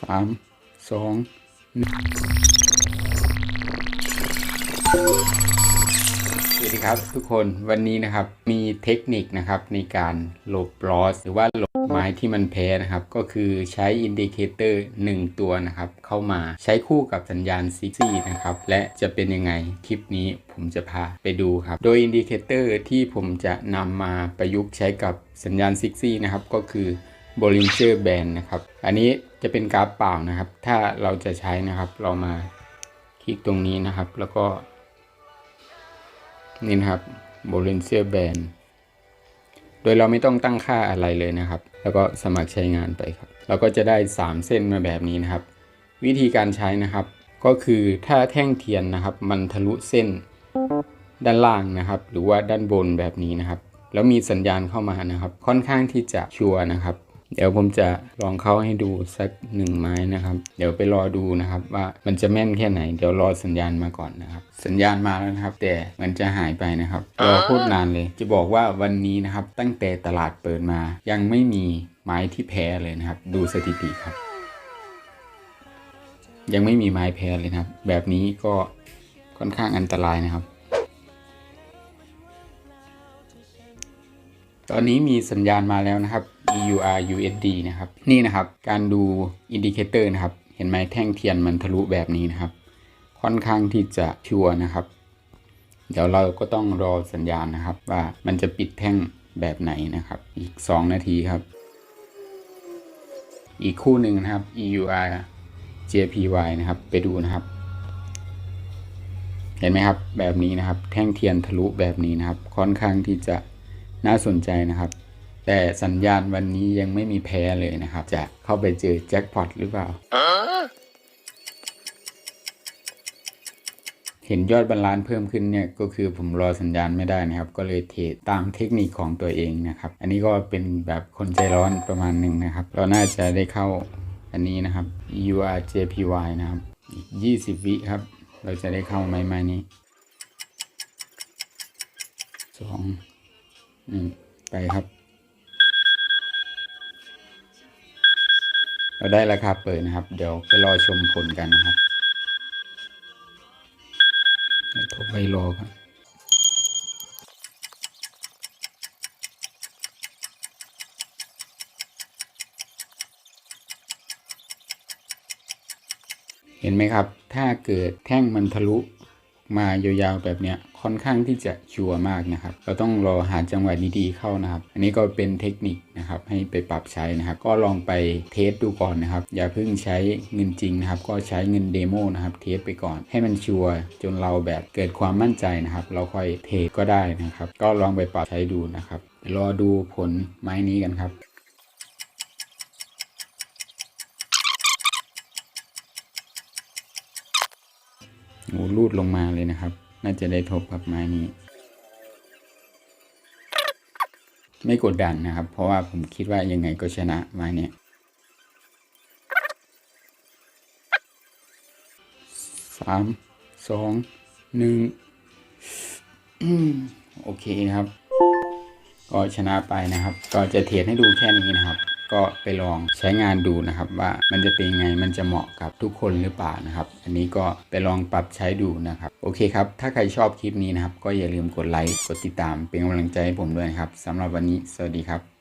สามสองสวัสดีครับทุกคนวันนี้นะครับมีเทคนิคนะครับในการหลบลอสหรือว่าหลบไม้ที่มันแพ้นะครับ ก็คือใช้อินดิเคเตอร์1ตัวนะครับ เข้ามาใช้คู่กับสัญญาณซิกซี่นะครับ และจะเป็นยังไงคลิปนี้ผมจะพาไปดูครับ โดยอินดิเคเตอร์ที่ผมจะนำมาประยุกต์ใช้กับสัญญาณซิกซี่นะครับก็คือ Bollinger Band นะครับ อันนี้จะเป็นกราฟเปล่านะครับ ถ้าเราจะใช้นะครับ เรามาคลิกตรงนี้นะครับ แล้วก็ นี่นะครับ Bollinger Band โดยเราไม่ต้องตั้งค่าอะไรเลยนะครับ แล้วก็สมัครใช้งานไปครับ เราก็จะได้ 3 เส้นมาแบบนี้นะครับ วิธีการใช้นะครับ ก็คือถ้าแท่งเทียนนะครับ มันทะลุเส้นด้านล่างนะครับ หรือว่าด้านบนแบบนี้นะครับ แล้วมีสัญญาณเข้ามานะครับ ค่อนข้างที่จะชัวร์นะครับ เดี๋ยวผมจะลองเข้าให้ดูสักหนึ่งไม้นะครับ เดี๋ยวไปรอดูนะครับ ว่ามันจะแม่นแค่ไหน เดี๋ยวรอสัญญาณมาก่อนนะครับ สัญญาณมาแล้วนะครับ แต่มันจะหายไปนะครับรอโคตรนานเลย จะบอกว่าวันนี้นะครับ ตั้งแต่ตลาดเปิดมา ยังไม่มีไม้ที่แพ้เลยนะครับ ดูสถิติครับ ยังไม่มีไม้แพ้เลยนะครับ แบบนี้ก็ค่อนข้างอันตรายนะครับ ตอนนี้มีสัญญาณมาแล้วนะครับ EUR USD นะครับ นี่นะครับการดูอินดิเคเตอร์นะครับ เห็นไหมแท่งเทียนมันทะลุแบบนี้นะครับ ค่อนข้างที่จะชัวนะครับ เดี๋ยวเราก็ต้องรอสัญญาณนะครับ ว่ามันจะปิดแท่งแบบไหนนะครับ อีก 2 นาทีครับ อีกคู่หนึ่งนะครับ EUR JPY นะครับไปดูนะครับ เห็นไหมครับแบบนี้นะครับ แท่งเทียนทะลุแบบนี้นะครับ ค่อนข้างที่จะน่าสนใจนะครับ แต่สัญญาณวันนี้ยังไม่มีแพ้เลยนะครับ จะเข้าไปเจอแจ็คพอตหรือเปล่า เห็นยอดบาลานซ์เพิ่มขึ้นเนี่ยก็คือผมรอสัญญาณไม่ได้นะครับ ก็เลยเทรดตามเทคนิคของตัวเองนะครับ อันนี้ก็เป็นแบบคนใจร้อนประมาณหนึ่งนะครับ เราน่าจะได้เข้าอันนี้นะครับ URJPY นะครับอีก20 วิครับ เราจะได้เข้าไหมไม้นี้สองหนึ่งไปครับ เราได้ราคาเปิดนะครับ เดี๋ยวไปรอชมผลกันนะครับเดี๋ยวโทรไปรอครับเห็นไหมครับ ถ้าเกิดแท่งมันทะลุมายาวๆแบบเนี้ย ค่อนข้างที่จะชัวร์มากนะครับ เราต้องรอหาจังหวะดีๆเข้านะครับ อันนี้ก็เป็นเทคนิคนะครับให้ไปปรับใช้นะครับ ก็ลองไปเทสดูก่อนนะครับ อย่าเพิ่งใช้เงินจริงนะครับ ก็ใช้เงินเดโมนะครับ เทสไปก่อน ให้มันชัวร์จนเราแบบเกิดความมั่นใจนะครับ เราค่อยเทสก็ได้นะครับ ก็ลองไปปรับใช้ดูนะครับ รอดูผลไม้นี้กันครับงูรูดลงมาเลยนะครับ น่าจะได้ทบกับไม้นี้ ไม่กดดันนะครับ เพราะว่าผมคิดว่ายังไงก็ชนะไม้นี้สามสองหนึ่งโอเคครับ ก็ชนะไปนะครับ ก็จะเทรดให้ดูแค่นี้นะครับ ก็ไปลองใช้งานดูนะครับว่ามันจะเป็นไงมันจะเหมาะกับทุกคนหรือเปล่านะครับ อันนี้ก็ไปลองปรับใช้ดูนะครับ โอเคครับ ถ้าใครชอบคลิปนี้นะครับ ก็อย่าลืมกดไลค์กดติดตามเป็นกำลังใจให้ผมด้วยครับสำหรับวันนี้ สวัสดีครับ